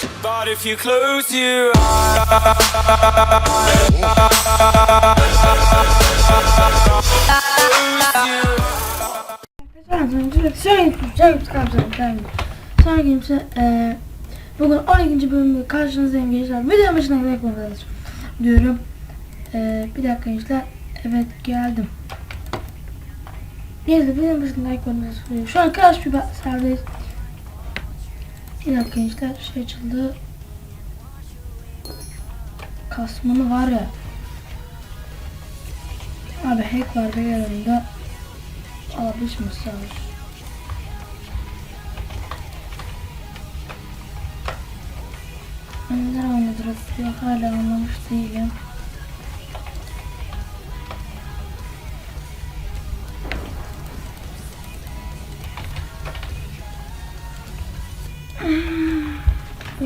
But if you close your eee bugün 12. bölümde karşınızdayım gençler. Video başına gerek olmaz diyorum. Eee bir dakika gençler. Evet geldim. Neyse video başına gerek olmaz. Şu an Crash bir serdeyiz. Bir dakika gençler şey açıldı. Kasmanı var ya. Abi hack var be yanımda. Alabilirsiniz sağ olsun. Neler oynadır atıyor hala anlamış değilim.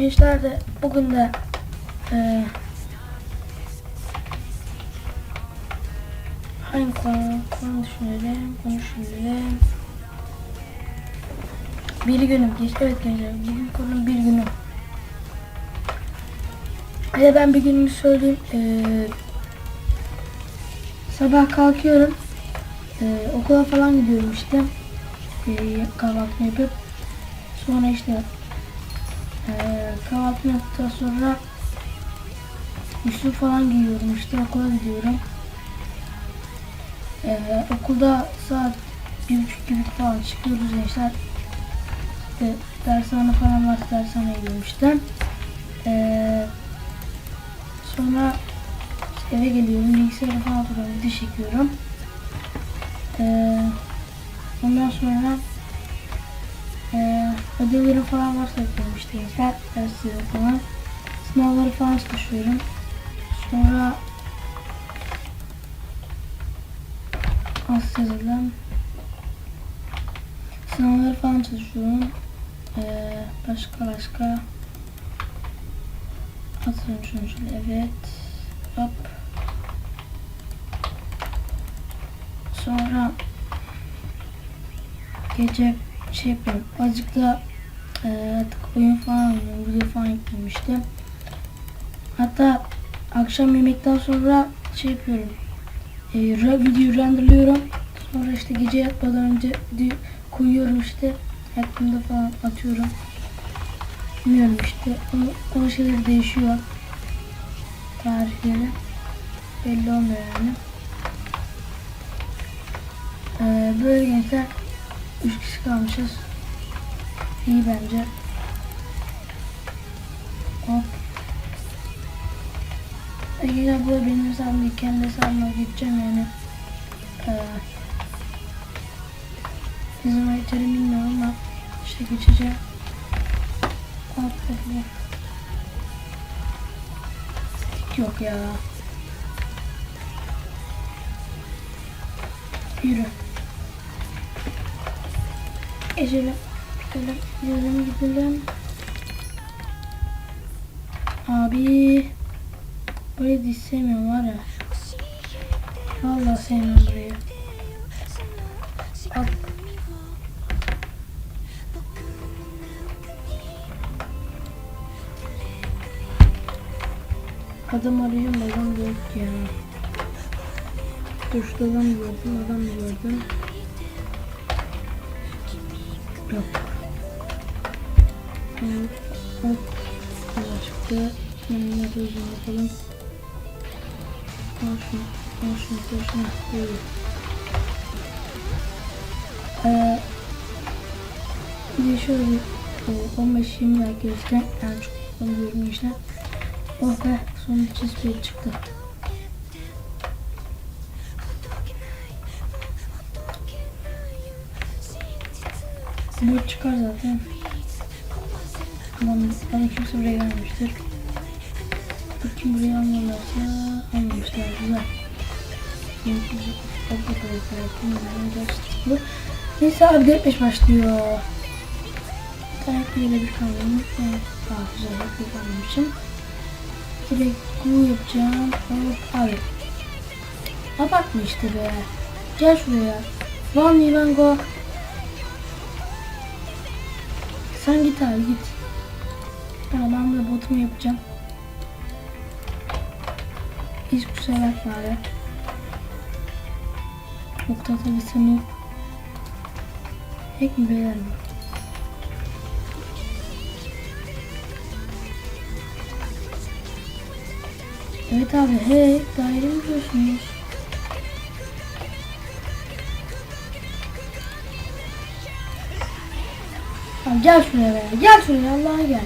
Gençler de bugün de eee hangi konu, konu düşünelim, konu. Bir günüm geç, evet gençler, bugün konum bir günüm. Hadi ben bir günümü söyleyeyim. Ee, sabah kalkıyorum. Ee, okula falan gidiyorum işte. Ee, kahvaltı yapıp. Sonra işte ee, kahvaltı yaptıktan sonra üstü falan giyiyorum işte okula gidiyorum. Ee, okulda saat bir buçuk gibi falan çıkıyoruz gençler. İşte dershane falan varsa dershaneye gidiyorum işte. Ee, sonra işte eve geliyorum. Bilgisayara falan oturuyorum. Diş çekiyorum. Ee, ondan sonra ee, ödevlerim falan varsa yapıyorum işte gençler. Derslerim falan. Sınavları falan çalışıyorum. Sonra Asyalı'dan sınavları falan çalışıyorum. Ee, başka başka Atıyorum şunu evet. Hop. Sonra gece şey yapıyorum. Azıcık da e, artık oyun falan oynuyorum. Video falan yüklemiştim. Hatta akşam yemekten sonra şey yapıyorum e, re- videoyu renderlıyorum. Sonra işte gece yatmadan önce video koyuyorum işte. Yattığımda falan atıyorum. Bilmiyorum işte. O, o şeyler değişiyor. Tarihleri. Belli olmuyor yani. Ee, böyle gençler 3 kişi kalmışız. İyi bence. Hop. Eğer bu benim hesabım değil, kendi hesabıma gideceğim yani. Ee, bizim geçerim bilmiyorum ama işte geçeceğim. Hop hop hop. Yok ya. Yürü. Geçelim. Gidelim, gidelim, gidelim. Abi. Burayı hiç sevmiyorum var ya. Vallahi sevmiyorum burayı. Bak. Adam arıyorum da adam yok ya. Şurada adam gördüm, adam gördüm. Yok. Başka. Yanına gözüm yapalım. Al şunu, al şunu, al şunu. Böyle. Ee, bir şöyle bir o, 15-20 like gelirken yani çok kullanıyorum işte. Oh be sonunda çizgi çıktı. Bu çıkar zaten. Bana, bana kimse buraya gelmemiştir. Bakayım buraya almıyorlarsa almamışlar güzel. Bu. Neyse abi depmeş başlıyor. Tarafıyla bir kaldım. Evet, daha güzel bir kalmamışım. Direkt glue yapacağım. Abi. Abartma işte be. Gel şuraya. One one go. Sen git abi git. Ben de botumu yapacağım. Hiç kusura bakma abi. Çok tatlı bir sınıf. Hack mi beyler? Evet abi hey daire mi diyorsunuz? Abi gel şuraya be. Gel şuraya Allah'a gel.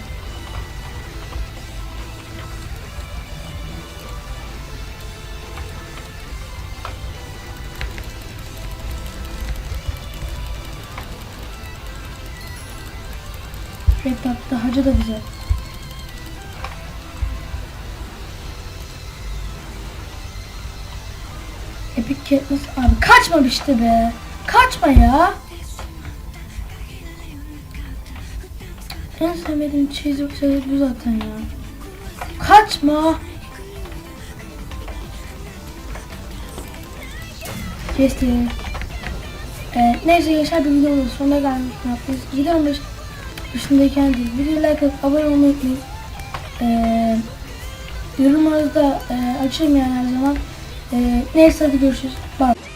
Hoca da güzel. Epic Cat nasıl? Abi kaçma işte be. Kaçma ya. En sevmediğim çizim şey bu zaten ya. Kaçma. Kesti. Evet, neyse gençler bir videonun sonuna gelmiş. 7-15 Üstündeyken değil. Bir like atıp abone olmayı unutmayın. Ee, yorumlarınızı da e, açayım yani her zaman. Ee, neyse hadi görüşürüz. Bye.